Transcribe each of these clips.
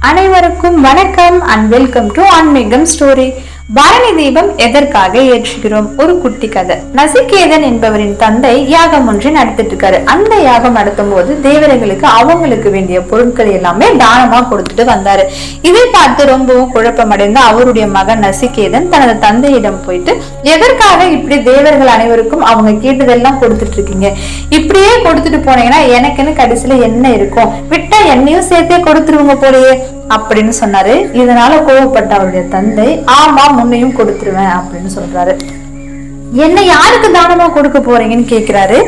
அனைவருக்கும் வணக்கம் and welcome to Aanmeegam story Bharani Deepam எதற்காக ஏற்றுகிறோம்? ஒரு குட்டி கதை. நசிகேதன் என்பவரின் தந்தை யாகம் ஒன்றை நடத்திட்டு இருக்காரு அந்த யாகம் நடத்தும் போது தேவர்களுக்கு அவங்களுக்கு வேண்டிய பொருட்கள் எல்லாமே தானமா கொடுத்துட்டு வந்தாரு. இதை பார்த்து ரொம்பவும் குழப்பமடைந்த அவருடைய மகன் நசிகேதன் தனது தந்தையிடம் போயிட்டு எதற்காக இப்படி தேவர்கள் அனைவருக்கும் அவங்க கேட்டதெல்லாம் கொடுத்துட்டு இருக்கீங்க இப்படியே கொடுத்துட்டு போனீங்கன்னா எனக்குன்னு கடைசியில என்ன இருக்கும்? விட்டா என்னையும் சேர்த்தே கொடுத்துருவங்க போலயே. அப்படின்னு சொன்னாரு. இதனால கோவப்பட்ட அவருடைய தந்தை ஆமா முன்னையும் கொடுத்துருவேன் அப்படின்னு சொல்றாரு. என்னை யாருக்கு தானமா கொடுக்க போறீங்கன்னு கேக்குறாரு.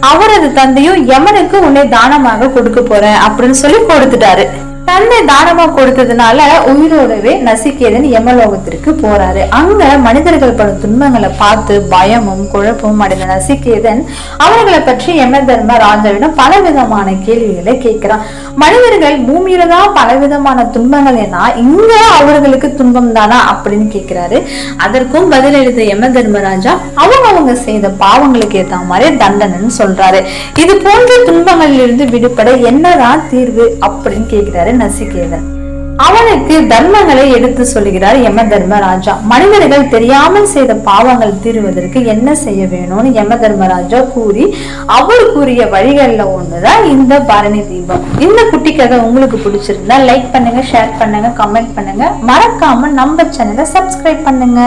அவரது தந்தையும் யமனுக்கு உன்னை தானமாக கொடுக்க போறேன் அப்படின்னு சொல்லி கொடுத்துட்டாரு. தந்தை தானமா கொடுத்ததுனால உயிரோடவே நசிகேதன் யமலோகத்திற்கு போறாரு. அங்க மனிதர்கள் படும் துன்பங்களை பார்த்து பயமும் குழப்பமும் அடைந்த நசிக்கேதன் அவர்களை பற்றி யம தர்ம ராஜாவிடம் பலவிதமான கேள்விகளை கேட்கிறான். மனிதர்கள் பூமியில தான் பலவிதமான துன்பங்கள் ஏன்னா இங்க அவர்களுக்கு துன்பம் தானா அப்படின்னு கேட்கிறாரு. அதற்கும் பதில் எழுத யம தர்மராஜா அவங்க அவங்க செய்த பாவங்களுக்கு ஏத்த மாதிரி தண்டனைன்னு சொல்றாரு. இது போன்ற துன்பங்களில் இருந்து விடுபட என்னதான் தீர்வு அப்படின்னு கேட்கிறாரு நசிகேதன். அவனுக்கு தர்மங்களை எடுத்து சொல்கிறார் யம தர்மராஜா. மனிதர்கள் தெரியாமல் செய்த பாவங்கள் தீருவதற்கு என்ன செய்ய வேணும்னு யம தர்மராஜா கூறி அவர் கூறிய வழிகள்ல ஒண்ணுதான் இந்த பரணி தீபம். இந்த குட்டி கதை உங்களுக்கு பிடிச்சிருந்தா லைக் பண்ணுங்க ஷேர் பண்ணுங்க கமெண்ட் பண்ணுங்க. மறக்காம நம்ம சேனலை சப்ஸ்கிரைப் பண்ணுங்க.